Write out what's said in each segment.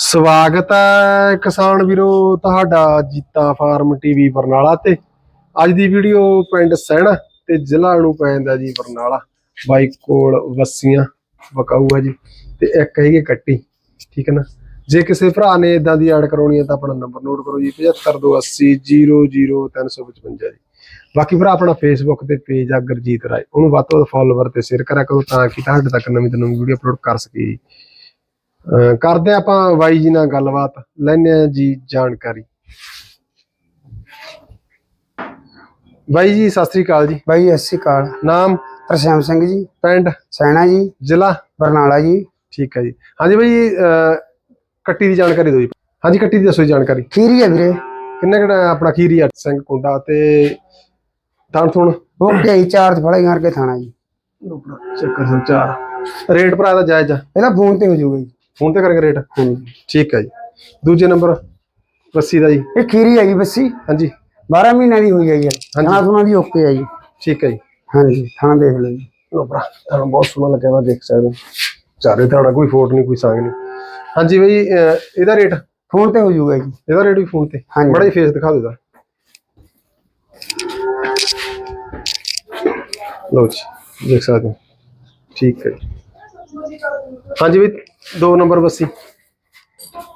ਸਵਾਗਤ ਹੈ ਕਿਸਾਨ ਵੀਰੋ ਤੁਹਾਡਾ ਜੀਤਾ ਫਾਰਮ ਟੀਵੀ ਬਰਨਾਲਾ ਤੇ। ਅੱਜ ਦੀ ਵੀਡੀਓ ਪਿੰਡ ਸਹਿਣਾ ਤੇ ਜ਼ਿਲ੍ਹਾ ਨੂੰ ਪੈਂਦਾ ਜੀ ਬਰਨਾਲਾ। ਬਾਈ ਕੋਲ ਵੱਸੀਆਂ ਵਕਾਊ ਜੀ ਤੇ ਇੱਕ ਹੈਗੀ ਕੱਟੀ, ਠੀਕ ਹੈ ਨਾ? ਜੇ ਕਿਸੇ ਭਰਾ ਨੇ ਇਦਾਂ ਦੀ ਐਡ ਕਰਾਉਣੀ ਹੈ ਤਾਂ ਆਪਣਾ ਨੰਬਰ ਨੋਟ ਕਰੋ ਜੀ 7528000355 ਜੀ। ਬਾਕੀ ਭਰਾ ਆਪਣਾ ਫੇਸਬੁੱਕ ਤੇ ਪੇਜ ਆ ਗੁਰਜੀਤ ਰਾਏ, ਉਹਨੂੰ ਵੱਧ ਤੋਂ ਵੱਧ ਫੋਲੋਵਰ ਤੇ ਸ਼ੇਅਰ ਕਰਿਆ ਕਰੋ ਤਾਂ ਕਿ ਤੁਹਾਡੇ ਤੱਕ ਨਵੀਂ ਤੋਂ ਨਵੀਂ ਵੀਡੀਓ ਅਪਲੋਡ ਕਰ ਸਕੀਏ ਕਰਦੇ ਆਪਾਂ ਬਾਈ ਜੀ ਨਾਲ ਗੱਲਬਾਤ ਲੈਣੇ ਆ ਜੀ ਜਾਣਕਾਰੀ। ਬਾਈ ਜੀ ਸਤਿ ਸ੍ਰੀ ਅਕਾਲ ਜੀ। ਬਾਈ ਸਤਿ ਸ਼੍ਰੀ ਅਕਾਲ। ਨਾਮ? ਤਰਸ਼ਮ ਸਿੰਘ ਜੀ। ਪਿੰਡ? ਸੈਣਾ ਜੀ। ਜ਼ਿਲ੍ਹਾ? ਬਰਨਾਲਾ ਜੀ। ਠੀਕ ਹੈ ਜੀ। ਹਾਂਜੀ ਬਾਈ ਕੱਟੀ ਦੀ ਜਾਣਕਾਰੀ ਦਿਓ ਜੀ। ਹਾਂਜੀ ਕੱਟੀ ਦੀ ਦੱਸੋ ਜੀ ਜਾਣਕਾਰੀ। ਖੀਰੀ ਹੈ ਵੀਰੇ। ਕਿੰਨੇ ਕਿਹੜਾ ਆਪਣਾ ਖੀਰੀ ਆ? ਸਿੰਘ ਕੁੰਡਾ ਤੇ ਤਾਂ ਥੁਣ ਓਕੇ ਜੀ ਚਾਰ ਫੜੇ ਕਰਕੇ ਥਾਣਾ ਜੀ। ਚੱਕਰ ਸੰਚਾਰ ਰੇਟ ਭਰਾ ਦਾ ਜਾਇਜ਼ ਆ। ਇਹਦਾ ਫੋਨ ਤੇ ਹੋ ਜਾਊਗਾ ਜੀ। ਫੋਨ ਤੇ ਕਰਾਂਗੇ ਰੇਟ? ਹਾਂਜੀ। ਠੀਕ ਹੈ ਜੀ। ਦੂਜੇ ਨੰਬਰ ਬੱਸੀ ਦਾ ਜੀ। ਇਹ ਖੀਰੀ ਹੈ ਜੀ ਬੱਸੀ ਹਾਂਜੀ। 12 ਮਹੀਨਿਆਂ ਦੀ ਹੋਈ ਹੈ ਜੀ। ਥਾਣਾ ਥੁਣਾ ਦੀ ਓਕੇ ਹੈ ਜੀ। ਠੀਕ ਹੈ ਜੀ। ਹਾਂਜੀ ਥਾਣਾ ਦੇਖ ਲਓ ਜੀ। ਲੋ ਭਰਾ ਤੁਹਾਨੂੰ ਬਹੁਤ ਸੋਹਣਾ ਲੱਗਿਆ ਵਾ ਦੇਖ ਸਕਦੇ। ਹੋ ਚਾਰੇ ਤੁਹਾਡਾ ਕੋਈ ਫੋਟ ਨਹੀਂ ਕੋਈ ਸੰਗ ਨਹੀਂ। ਹਾਂਜੀ ਬਈ ਇਹਦਾ ਰੇਟ? ਫੋਨ ਤੇ ਹੋ ਜਾਊਗਾ ਜੀ। ਇਹਦਾ ਰੇਟ ਵੀ ਫੋਨ ਤੇ। ਬੜਾ ਹੀ ਫੇਸ ਦਿਖਾ ਦਿਓ ਲੋ ਜੀ ਦੇਖ ਸਕਦੇ ਹੋ। ਠੀਕ ਹੈ ਜੀ। ਹਾਂਜੀ ਬਈ ਦੋ ਨੰਬਰ ਬੱਸੀ।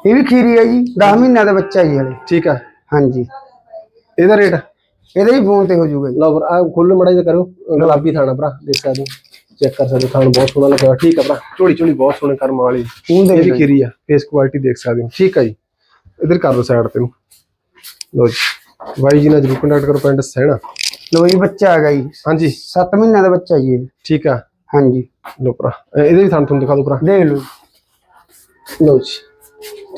ਇਹ ਵੀ ਖੀਰੀ ਹੈ ਜੀ 10 ਮਹੀਨਿਆਂ ਦਾ ਬੱਚਾ ਜੀ ਹਲੇ। ਠੀਕ ਹੈ ਹਾਂਜੀ। ਇਹਦਾ ਰੇਟ? ਇਹਦਾ ਵੀ ਫੋਨ ਤੇ ਹੋ ਜਾਊਗਾ ਜੀ। ਲਓ ਭਰਾ ਖੁੱਲ ਮੜਾ ਜਿਹਾ ਕਰੋ ਗੁਲਾਬੀ ਥਾਣਾ ਭਰਾ ਦੇਖ ਸਕਦੇ ਚੈੱਕ ਕਰ ਸਕਦੇ ਥਾਣ ਬਹੁਤ ਸੋਹਣਾ ਲੱਗਿਆ ਠੀਕ ਹੈ ਭਰਾ ਝੋਲੀ ਝੋਲੀ ਬਹੁਤ ਸੋਹਣੇ ਕਰਮ ਵਾਲੀ। ਦੇ ਵੀ ਖੀਰੀ ਆ ਫੇਸ ਕੁਆਲਿਟੀ ਦੇਖ ਸਕਦੇ ਹੋ। ਠੀਕ ਹੈ ਜੀ। ਇਧਰ ਕਰ ਲਓ ਸਾਈਡ ਤੇ ਨੂੰ। ਲੋ ਜੀ। ਬਾਈ ਜੀ ਨਾਲ ਜਰੂਰ ਕੰਟੈਕਟ ਕਰੋ ਪਿੰਡ ਸਹਿਣਾ। ਲੋ ਜੀ ਬੱਚਾ ਆ ਗਿਆ ਜੀ। ਹਾਂਜੀ। 7 ਮਹੀਨਿਆਂ ਦਾ ਬੱਚਾ ਜੀ ਠੀਕ ਆ। ਹਾਂਜੀ। ਲੋ ਭਰਾ। ਇਹ- ਇਹਦੇ ਵੀ ਥਾਣ ਤੁਹਾਨੂੰ ਦਿਖਾ ਦਿਓ ਭਰਾ। ਦੇਖ ਲਓ ਜੀ। ਲੋ ਜੀ।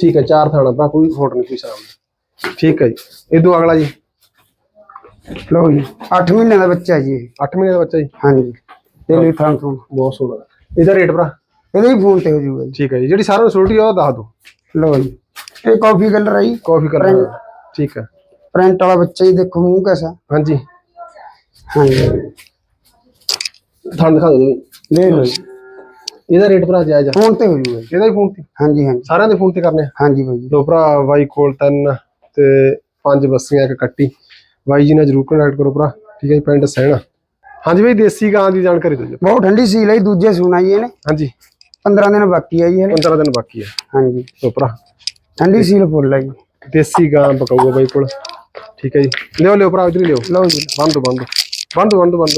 ਠੀਕ ਹੈ ਚਾਰ ਥਾਣਾ ਭਰਾ ਕੋਈ ਫੋਟ ਨਹੀਂ ਕੋਈ ਸਾਹਮਣੇ। ਠੀਕ ਹੈ ਜੀ। ਇਦੋਂ ਅਗਲਾ ਜੀ। ਲਓ ਜੀ। 8 ਮਹੀਨਿਆਂ ਦਾ ਬੱਚਾ ਜੀ ਇਹ। 8 ਮਹੀਨੇ ਦਾ ਬੱਚਾ ਜੀ? ਹਾਂਜੀ। ਤੇ ਲਈ ਥਾਂ ਤੋਂ ਬਹੁਤ ਸੋਹਣਾ। ਇਹਦਾ ਰੇਟ ਭਰਾ? ਇਹਦਾ ਵੀ ਫੋਨ ਤੇ ਹੋ ਜਾਊਗਾ ਜੀ। ਠੀਕ ਹੈ ਜੀ। ਜਿਹੜੀ ਸਾਰਿਆਂ ਨੂੰ ਸੋਲਟੀ ਉਹ ਦੱਸ ਦਿਓ। ਲਓ ਜੀ। ਇਹ ਕਾਫੀ ਕਲਰ ਹੈ ਜੀ। ਕਾਫੀ ਕਲਰ ਠੀਕ ਹੈ। ਪ੍ਰਿੰਟ ਵਾਲਾ ਬੱਚਾ ਜੀ ਦੇਖੋ ਮੂੰਹ ਕੈਸਾ। ਹਾਂਜੀ। ਹਾਂਜੀ। ਥਾਣ ਦਿਖਾ ਦਿਓ। ਜੀ ਲੈ ਲਓ ਜੀ। ਇਹਦਾ ਰੇਟ ਭਰਾ ਜਾਇਜ਼ ਆ। ਫੋਨ ਤੇ ਹੋ ਜਾਊਗਾ ਜੀ ਇਹਦਾ ਹੀ ਫੋਨ ਤੇ? ਹਾਂਜੀ ਹਾਂਜੀ। ਸਾਰਿਆਂ ਦੇ ਫੋਨ ਤੇ ਕਰਨੇ ਆ? ਹਾਂਜੀ ਬਾਈ ਜੀ। ਦੋ ਭਰਾ ਬਾਈ ਕੋਲ ਤਿੰਨ ਤੇ ਪੰਜ ਬੱਸੀਆਂ ਇੱਕ ਕੱਟੀ। ਬਾਈ ਜੀ ਨਾਲ ਜਰੂਰ ਕੰਟੈਕਟ ਕਰੋ ਭਰਾ। ਠੀਕ ਹੈ ਜੀ ਪਿੰਡ ਸਹਿਣਾ। ਹਾਂਜੀ ਬਾਈ ਦੇਸੀ ਗਾਂ ਦੀ ਜਾਣਕਾਰੀ ਦਿਓ ਜੀ। ਬਹੁਤ ਠੰਡੀ ਸੀਲ ਹੈ ਦੂਜੇ ਸੁਣਾ ਜੀ ਇਹਨੇ। ਹਾਂਜੀ। 15 ਦਿਨ ਬਾਕੀ ਹੈ ਜੀ ਹਲੇ 15 ਦਿਨ ਬਾਕੀ ਹੈ ਹਾਂਜੀ। ਦੋ ਭਰਾ। ਠੰਡੀ ਸੀਲ ਫੁੱਲ ਹੈ ਜੀ। ਦੇਸੀ ਗਾਂ ਪਕਾਊਗਾ ਬਾਈ ਕੋਲ। ਠੀਕ ਹੈ ਜੀ। ਲਿਓ ਲਿਓ ਭਰਾ ਇਧਰ ਲਿਓ। ਲਓ ਜੀ। ਬੰਦ ਬੰਦ। ਬੰਦ ਬੰਦ ਬੰਦ।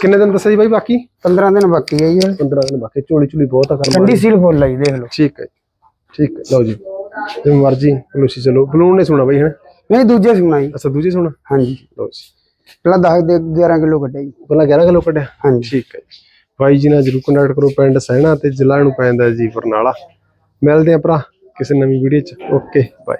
ਕਿੰਨੇ ਦਿਨ ਦੱਸਿਆ ਜੀ ਬਾਈ ਬਾਕੀ? 15 ਦਿਨ ਬਾਕੀ ਹੈ ਜੀ ਹਲੇ 15 ਦਿਨ ਬਾਕੀ ਝੋਲੀ ਝੋਲੀ ਬਹੁਤ ਆ ਕਰਮ ਠੰਡੀ ਸੀਲ ਫੁੱਲ ਜੀ ਦੇਖ ਲਓ। ਠੀਕ ਹੈ। ਠੀਕ ਹੈ ਲਓ ਜੀ। ਜਿਵੇਂ ਮਰਜ਼ੀ ਬਲੂਸੀ ਚਲੋ। ਬਲੂਨ ਨੇ ਸੁਣਾ ਬਾਈ ਹੈ ਨਹੀਂ ਦੂਜੇ ਸੁਣਾ ਜੀ। ਅੱਛਾ ਦੂਜੀ ਸੁਣਾ ਹਾਂਜੀ। ਲਓ ਜੀ। ਪਹਿਲਾਂ 10 ਦੇ 11 ਕਿਲੋ ਕੱਢਿਆ ਜੀ। ਪਹਿਲਾਂ 11 ਕਿਲੋ ਕੱਢਿਆ? ਹਾਂਜੀ। ਠੀਕ ਹੈ ਜੀ। ਬਾਈ ਜੀ ਨਾਲ ਜਰੂਰ ਕੰਟੈਕਟ ਕਰੋ ਪਿੰਡ ਸਹਿਣਾ ਤੇ ਜ਼ਿਲ੍ਹਾ ਨੂੰ ਪੈਂਦਾ ਜੀ ਬਰਨਾਲਾ। ਮਿਲਦੇ ਆ ਭਰਾ ਕਿਸੇ ਨਵੀਂ ਵੀਡੀਓ ਚ। Okay bye